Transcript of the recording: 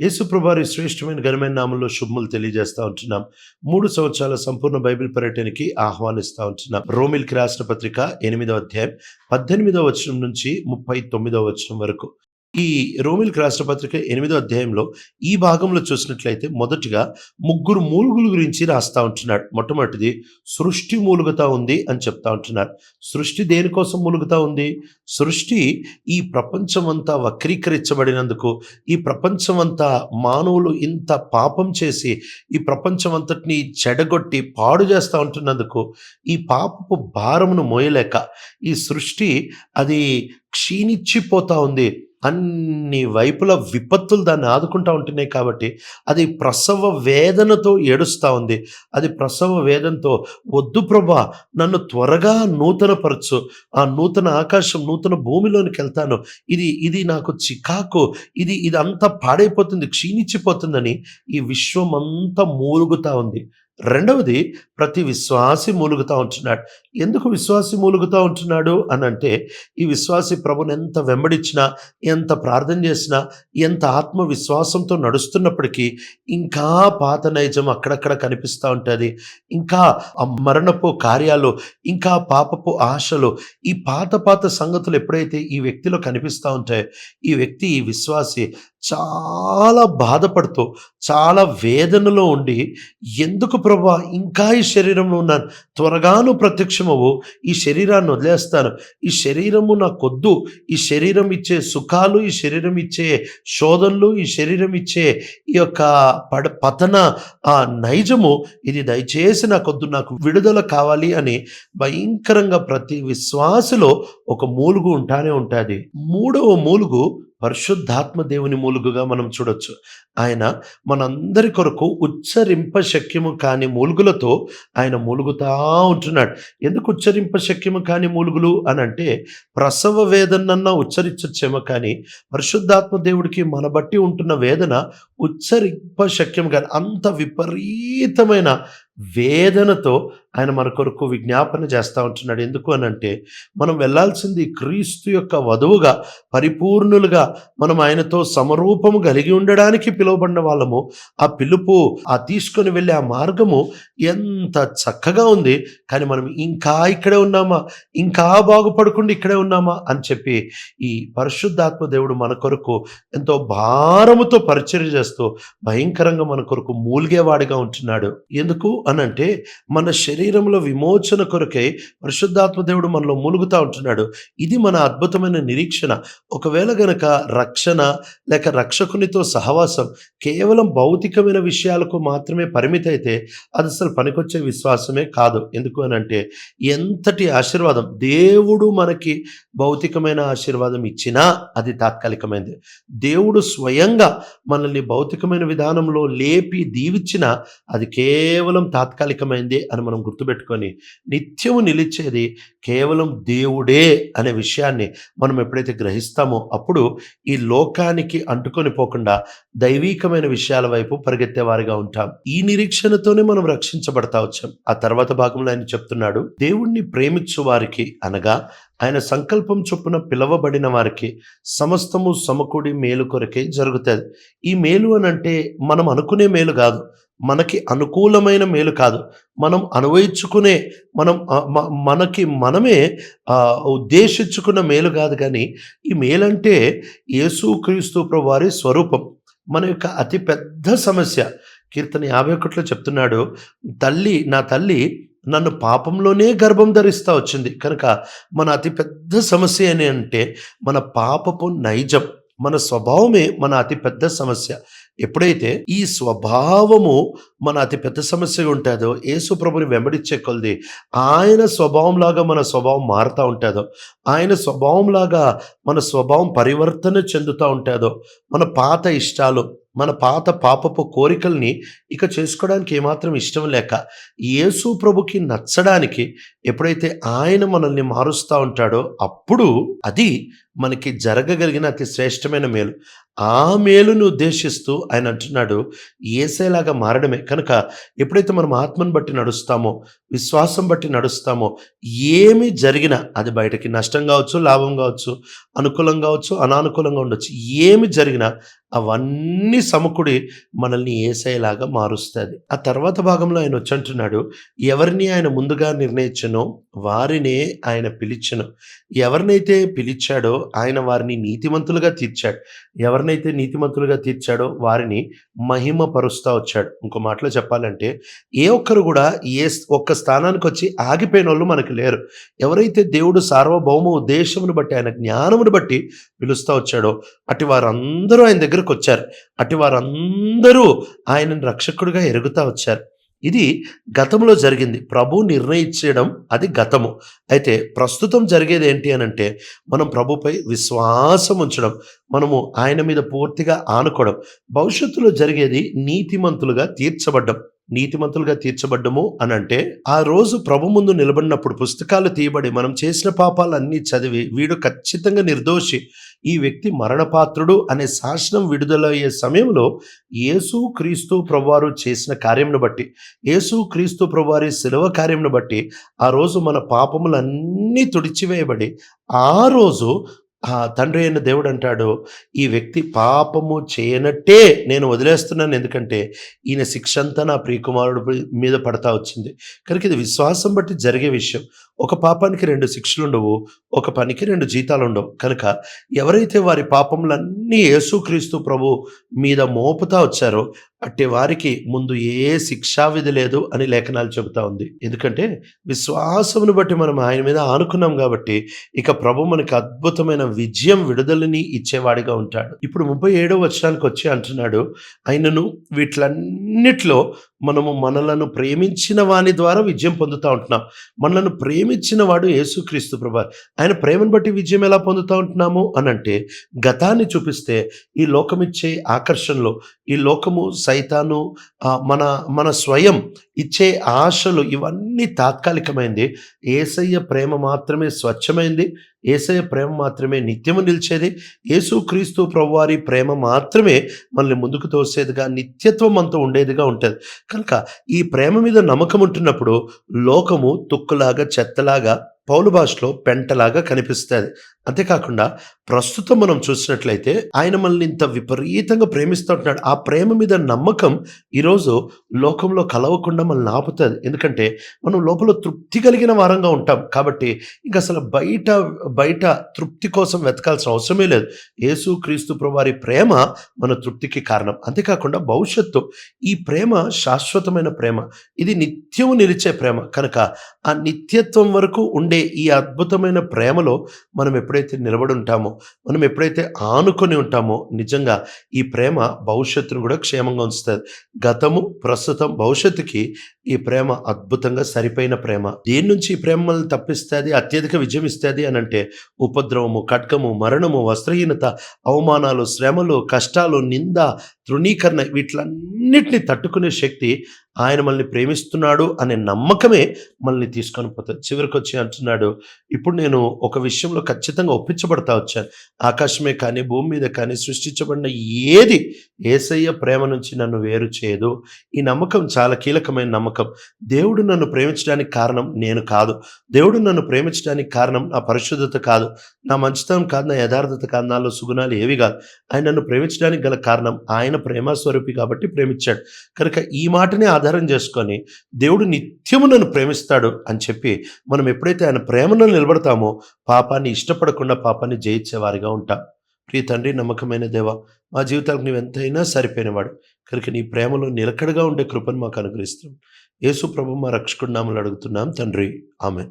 యేసుప్రభారి శ్రేష్టమైన ఘనమైన నామంలో శుభములు తెలియజేస్తా ఉంటున్నాం. మూడు సంవత్సరాల సంపూర్ణ బైబిల్ పర్యటనకి ఆహ్వానిస్తూ ఉంటున్నాం. రోమిల్కి రాసిన పత్రిక ఎనిమిదవ అధ్యాయం పద్దెనిమిదవ వచనం నుంచి ముప్పై తొమ్మిదవ వచనం వరకు. ఈ రోమిల్కి రాష్ట్ర పత్రిక ఎనిమిదో అధ్యాయంలో ఈ భాగంలో చూసినట్లయితే మొదటిగా ముగ్గురు మూలుగుల గురించి రాస్తా ఉంటున్నాడు. మొట్టమొదటిది సృష్టి మూలుగుతా ఉంది అని చెప్తా ఉంటున్నారు సృష్టి దేనికోసం మూలుగుతా ఉంది? సృష్టి ఈ ప్రపంచమంతా వక్రీకరించబడినందుకు ఈ ప్రపంచమంతా మానవులు ఇంత పాపం చేసి ఈ ప్రపంచమంతటిని చెడగొట్టి పాడు చేస్తూ ఉంటున్నందుకు ఈ పాపపు భారమును మోయలేక ఈ సృష్టి అది క్షీణించిపోతా ఉంది. అన్ని వైపుల విపత్తులు దాన్ని ఆదుకుంటా ఉంటున్నాయి కాబట్టి అది ప్రసవ వేదనతో ఏడుస్తూ ఉంది. అది ప్రసవ వేదనతో వద్దు ప్రభా నన్ను త్వరగా నూతనపరచు. ఆ నూతన ఆకాశం నూతన భూమిలోనికి వెళ్తాను. ఇది ఇది నాకు చికాకు. ఇది ఇది అంతా పాడైపోతుంది క్షీణించిపోతుందని ఈ విశ్వం అంతా మూలుగుతా ఉంది. రెండవది ప్రతి విశ్వాసి మూలుగుతూ ఉంటున్నాడు. ఎందుకు విశ్వాసి మూలుగుతూ ఉంటున్నాడు? అని అంటే ఈ విశ్వాసి ప్రభుని ఎంత వెంబడించినా ఎంత ప్రార్థన చేసినా ఎంత ఆత్మవిశ్వాసంతో నడుస్తున్నప్పటికీ ఇంకా పాత నైజం అక్కడక్కడ కనిపిస్తూ ఉంటుంది. ఇంకా ఆ మరణపు కార్యాలు ఇంకా పాపపు ఆశలు ఈ పాత పాత సంగతులు ఎప్పుడైతే ఈ వ్యక్తిలో కనిపిస్తూ ఉంటాయో ఈ వ్యక్తి ఈ విశ్వాసి చాలా బాధపడుతూ చాలా వేదనలో ఉండి ఎందుకు ప్రభా? ఇంకా ఈ శరీరంలో ఉన్నాను త్వరగాను ప్రత్యక్షమవు ఈ శరీరాన్ని వదిలేస్తాను. ఈ శరీరము నాకొద్దు. ఈ శరీరం ఇచ్చే సుఖాలు ఈ శరీరం ఇచ్చే శోధనలు ఈ శరీరం ఇచ్చే ఈ యొక్క పడ పతన ఆ నైజము ఇది దయచేసి నాకొద్దు. నాకు విడుదల కావాలి అని భయంకరంగా ప్రతి విశ్వాసలో ఒక మూలుగు ఉంటానే ఉంటుంది. మూడవ మూలుగు పరిశుద్ధాత్మ దేవుని మూలుగుగా మనం చూడొచ్చు. ఆయన మనందరి కొరకు ఉచ్చరింప శక్యము కాని మూలుగులతో ఆయన మూలుగుతా ఉంటున్నాడు. ఎందుకు ఉచ్చరింప శక్యము కాని మూలుగులు అని అంటే ప్రసవ వేదనన్నా ఉచ్చరించచ్చేమో కానీ పరిశుద్ధాత్మ దేవుడికి మన బట్టి ఉంటున్న వేదన ఉచ్చరింప శక్యం కానీ అంత విపరీతమైన వేదనతో ఆయన మన కొరకు విజ్ఞాపన చేస్తూ ఉంటున్నాడు. ఎందుకు అని అంటే మనం వెళ్ళాల్సింది క్రీస్తు యొక్క వధువుగా పరిపూర్ణులుగా మనం ఆయనతో సమరూపము కలిగి ఉండడానికి పిలువబడిన వాళ్ళము. ఆ పిలుపు ఆ తీసుకొని వెళ్ళే ఆ మార్గము ఎంత చక్కగా ఉంది. కానీ మనం ఇంకా ఇక్కడే ఉన్నామా? ఇంకా బాగుపడకుండా ఇక్కడే ఉన్నామా? అని చెప్పి ఈ పరిశుద్ధాత్మ దేవుడు మన కొరకు ఎంతో భారముతో పరిచర్య చేస్తూ భయంకరంగా మన కొరకు మూలిగేవాడిగా ఉంటున్నాడు. ఎందుకు? అని అంటే మన శరీరంలో విమోచన కొరకై పరిశుద్ధాత్మ దేవుడు మనలో మూలుగుతూ ఉంటున్నాడు. ఇది మన అద్భుతమైన నిరీక్షణ. ఒకవేళ గనక రక్షణ లేక రక్షకునితో సహవాసం కేవలం భౌతికమైన విషయాలకు మాత్రమే పరిమితి అయితే అది అసలు పనికొచ్చే విశ్వాసమే కాదు. ఎందుకు అని అంటే ఎంతటి ఆశీర్వాదం దేవుడు మనకి భౌతికమైన ఆశీర్వాదం ఇచ్చినా అది తాత్కాలికమైనది. దేవుడు స్వయంగా మనల్ని భౌతికమైన విధానంలో లేపి దీవిచ్చినా అది కేవలం తాత్కాలికమైంది అని మనం గుర్తుపెట్టుకొని నిత్యము నిలిచేది కేవలం దేవుడే అనే విషయాన్ని మనం ఎప్పుడైతే గ్రహిస్తామో అప్పుడు ఈ లోకానికి అంటుకొని పోకుండా దైవీకమైన విషయాల వైపు పరిగెత్తేవారిగా ఉంటాం. ఈ నిరీక్షణతోనే మనం రక్షించబడతా వచ్చాం. ఆ తర్వాత భాగంలో ఆయన చెప్తున్నాడు దేవుణ్ణి ప్రేమించు వారికి అనగా ఆయన సంకల్పం చొప్పున పిలవబడిన వారికి సమస్తము సమకూడి మేలు కొరకే జరుగుతుంది. ఈ మేలు అని అంటే మనం అనుకునే మేలు కాదు. మనకి అనుకూలమైన మేలు కాదు. మనం అనుభవించుకునే మనం మనకి మనమే ఉద్దేశించుకున్న మేలు కాదు కానీ ఈ మేలంటే యేసుక్రీస్తు వారి స్వరూపం. మన యొక్క అతి పెద్ద సమస్య. కీర్తన యాభై ఒకటిలో చెప్తున్నాడు తల్లి నా తల్లి నన్ను పాపంలోనే గర్భం ధరిస్తూ వచ్చింది. కనుక మన అతి పెద్ద సమస్య అని అంటే మన పాపపు నైజం. మన స్వభావమే మన అతి పెద్ద సమస్య. ఎప్పుడైతే ఈ స్వభావము మన అతి పెద్ద సమస్యగా ఉంటుందో యేసు ప్రభుని వెంబడించే కొలది ఆయన స్వభావంలాగా మన స్వభావం మారుతూ ఉంటుందో ఆయన స్వభావంలాగా మన స్వభావం పరివర్తన చెందుతూ ఉంటుందో మన పాత ఇష్టాలు మన పాత పాపపు కోరికల్ని ఇక చేసుకోవడానికి ఏమాత్రం ఇష్టం లేక యేసు ప్రభుకి నచ్చడానికి ఎప్పుడైతే ఆయన మనల్ని మారుస్తూ ఉంటాడో అప్పుడు అది మనకి జరగగలిగిన అతి శ్రేష్టమైన మేలు. ఆ మేలును ఉద్దేశిస్తూ ఆయన అంటున్నాడు ఏసేలాగా మారడమే. కనుక ఎప్పుడైతే మనం ఆత్మను బట్టి నడుస్తామో విశ్వాసం బట్టి నడుస్తామో ఏమి జరిగినా అది బయటకి నష్టం కావచ్చు లాభం కావచ్చు అనుకూలం కావచ్చు అనానుకూలంగా ఉండొచ్చు ఏమి జరిగినా అవన్నీ సమకుడి మనల్ని ఏసేలాగా మారుస్తుంది. ఆ తర్వాత భాగంలో ఆయన వచ్చి అంటున్నాడు ఎవరిని ఆయన ముందుగా నిర్ణయించనో వారినే ఆయన పిలిచను. ఎవరినైతే పిలిచాడో ఆయన వారిని నీతిమంతులుగా తీర్చాడు. ఎవరినైతే నీతిమంతులుగా తీర్చాడో వారిని మహిమ పరుస్తూ వచ్చాడు. ఇంకో మాటలో చెప్పాలంటే ఏ ఒక్కరు కూడా ఏ ఒక్క స్థానానికి వచ్చి ఆగిపోయిన వాళ్ళు మనకు లేరు. ఎవరైతే దేవుడు సార్వభౌమ ఉద్దేశమును బట్టి ఆయన జ్ఞానమును బట్టి పిలుస్తా వచ్చాడో అటు వారందరూ ఆయన దగ్గరకు వచ్చారు. అటు వారందరూ ఆయనను రక్షకుడిగా ఎరుగుతా వచ్చారు. ఇది గతంలో జరిగింది. ప్రభు నిర్ణయించడం అది గతము. అయితే ప్రస్తుతం జరిగేది ఏంటి అని అంటే మనం ప్రభుపై విశ్వాసం ఉంచడం మనము ఆయన మీద పూర్తిగా ఆనుకోవడం భవిష్యత్తులో జరిగేది నీతిమంతులుగా తీర్చబడ్డం. నీతిమంతులుగా తీర్చబడ్డము అని అంటే ఆ రోజు ప్రభు ముందు నిలబడినప్పుడు పుస్తకాలు తీయబడి మనం చేసిన పాపాలన్నీ చదివి వీడు ఖచ్చితంగా నిర్దోషి. ఈ వ్యక్తి మరణపాత్రుడు అనే శాసనం విడుదలయ్యే సమయంలో యేసు క్రీస్తు ప్రభువారు చేసిన కార్యంను బట్టి యేసు క్రీస్తు ప్రభువారి శిలవ కార్యంను బట్టి ఆ రోజు మన పాపములన్నీ తుడిచివేయబడి ఆ రోజు ఆ తండ్రి అయిన దేవుడు అంటాడు ఈ వ్యక్తి పాపము చేయనట్టే నేను వదిలేస్తున్నాను. ఎందుకంటే ఈయన శిక్ష అంతా నా ప్రియకుమారుడు మీద పడతా వచ్చింది. కనుక ఇది విశ్వాసం బట్టి జరిగే విషయం. ఒక పాపానికి రెండు శిక్షలు ఉండవు ఒక పనికి రెండు జీతాలు ఉండవు. కనుక ఎవరైతే వారి పాపములన్నీ యేసుక్రీస్తు ప్రభు మీద మోపుతా వచ్చారో అట్టి వారికి ముందు ఏ శిక్షా విధి లేదు అని లేఖనాలు చెబుతా ఉంది. ఎందుకంటే విశ్వాసమును బట్టి మనం ఆయన మీద ఆనుకున్నాం కాబట్టి ఇక ప్రభు మనకి అద్భుతమైన విజయం విడుదలని ఇచ్చేవాడిగా ఉంటాడు. ఇప్పుడు ముప్పై ఏడో వచనానికి వచ్చి అంటున్నాడు ఆయనను వీటిలన్నిట్లో మనము మనలను ప్రేమించిన వాని ద్వారా విజయం పొందుతూ ఉంటున్నాం. మనలను ప్రేమించిన వాడు యేసుక్రీస్తు ప్రభా. ఆయన ప్రేమను బట్టి విజయం ఎలా పొందుతూ ఉంటున్నాము? అని అంటే గతాన్ని చూపిస్తే ఈ లోకమిచ్చే ఆకర్షణలో ఈ లోకము సైతాను మన మన స్వయం ఇచ్చే ఆశలు ఇవన్నీ తాత్కాలికమైంది. ఏసయ్య ప్రేమ మాత్రమే స్వచ్ఛమైంది. ఏసయ ప్రేమ మాత్రమే నిత్యము నిలిచేది యేసుక్రీస్తు ప్రభువారి ప్రేమ మాత్రమే మనల్ని ముందుకు తోసేదిగా నిత్యత్వం అంతా ఉండేదిగా ఉంటుంది. కనుక ఈ ప్రేమ మీద నమ్మకం ఉంటున్నప్పుడు లోకము తుక్కులాగా చెత్తలాగా పౌలు భాషలో పెంటలాగా కనిపిస్తుంది. అంతేకాకుండా ప్రస్తుతం మనం చూసినట్లయితే ఆయన మనల్ని ఇంత విపరీతంగా ప్రేమిస్తుంటున్నాడు. ఆ ప్రేమ మీద నమ్మకం ఈరోజు లోకంలో కలవకుండా మనల్ని ఆపుతుంది. ఎందుకంటే మనం లోపల తృప్తి కలిగిన వారంగా ఉంటాం. కాబట్టి ఇంకా అసలు బయట బయట తృప్తి కోసం వెతకాల్సిన అవసరమే లేదు. యేసు క్రీస్తు ప్రభువారి ప్రేమ మన తృప్తికి కారణం. అంతేకాకుండా భవిష్యత్తు ఈ ప్రేమ శాశ్వతమైన ప్రేమ. ఇది నిత్యము నిలిచే ప్రేమ. కనుక ఆ నిత్యత్వం వరకు ఉండే ఈ అద్భుతమైన ప్రేమలో మనం ఎప్పుడైతే నిలబడి ఉంటామో మనం ఎప్పుడైతే ఆనుకొని ఉంటామో నిజంగా ఈ ప్రేమ భవిష్యత్తును కూడా క్షేమంగా ఉంచుతుంది. గతము ప్రస్తుతం భవిష్యత్తుకి ఈ ప్రేమ అద్భుతంగా సరిపోయిన ప్రేమ. దేని నుంచి ఈ ప్రేమ మనల్ని తప్పిస్తుంది అత్యధిక విజయం ఇస్తుంది అని అంటే ఉపద్రవము కట్కము మరణము వస్త్రహీనత అవమానాలు శ్రమలు కష్టాలు నింద తృణీకరణ వీటిలన్నిటిని తట్టుకునే శక్తి ఆయన మనల్ని ప్రేమిస్తున్నాడు అనే నమ్మకమే మనల్ని తీసుకొని పోతుంది చివరికి వచ్చి అంటున్నాడు ఇప్పుడు నేను ఒక విషయంలో ఖచ్చితంగా ఒప్పించబడతా వచ్చాను. ఆకాశమే కానీ భూమి మీద కానీ సృష్టించబడిన ఏది ఏసయ్య ప్రేమ నుంచి నన్ను వేరు చేయదు. ఈ నమ్మకం చాలా కీలకమైన నమ్మకం. దేవుడు నన్ను ప్రేమించడానికి కారణం నేను కాదు. దేవుడు నన్ను ప్రేమించడానికి కారణం నా పరిశుద్ధత కాదు. నా మంచితనం కాదు నా యథార్థత కాదు నాలో సుగుణాలు ఏవి కాదు. ఆయన నన్ను ప్రేమించడానికి గల కారణం ఆయన ప్రేమ స్వరూపి కాబట్టి ప్రేమించాడు. కనుక ఈ మాటని ఆధారం చేసుకొని దేవుడు నిత్యము నన్ను ప్రేమిస్తాడు అని చెప్పి మనం ఎప్పుడైతే ఆయన ప్రేమను నిలబడతామో పాపాన్ని ఇష్టపడకుండా పాపాన్ని జయించే వారిగా ఉంటాం. ప్రియ తండ్రి నమ్మకమైన దేవ మా జీవితాలకు నువ్వు ఎంతైనా సరిపోయినవాడు. కనుక నీ ప్రేమలో నిలకడగా ఉండే కృపను మాకు అనుగ్రహిస్తాం యేసు ప్రభు మా రక్షకుడు నామలు అడుగుతున్నాం. తండ్రి ఆమె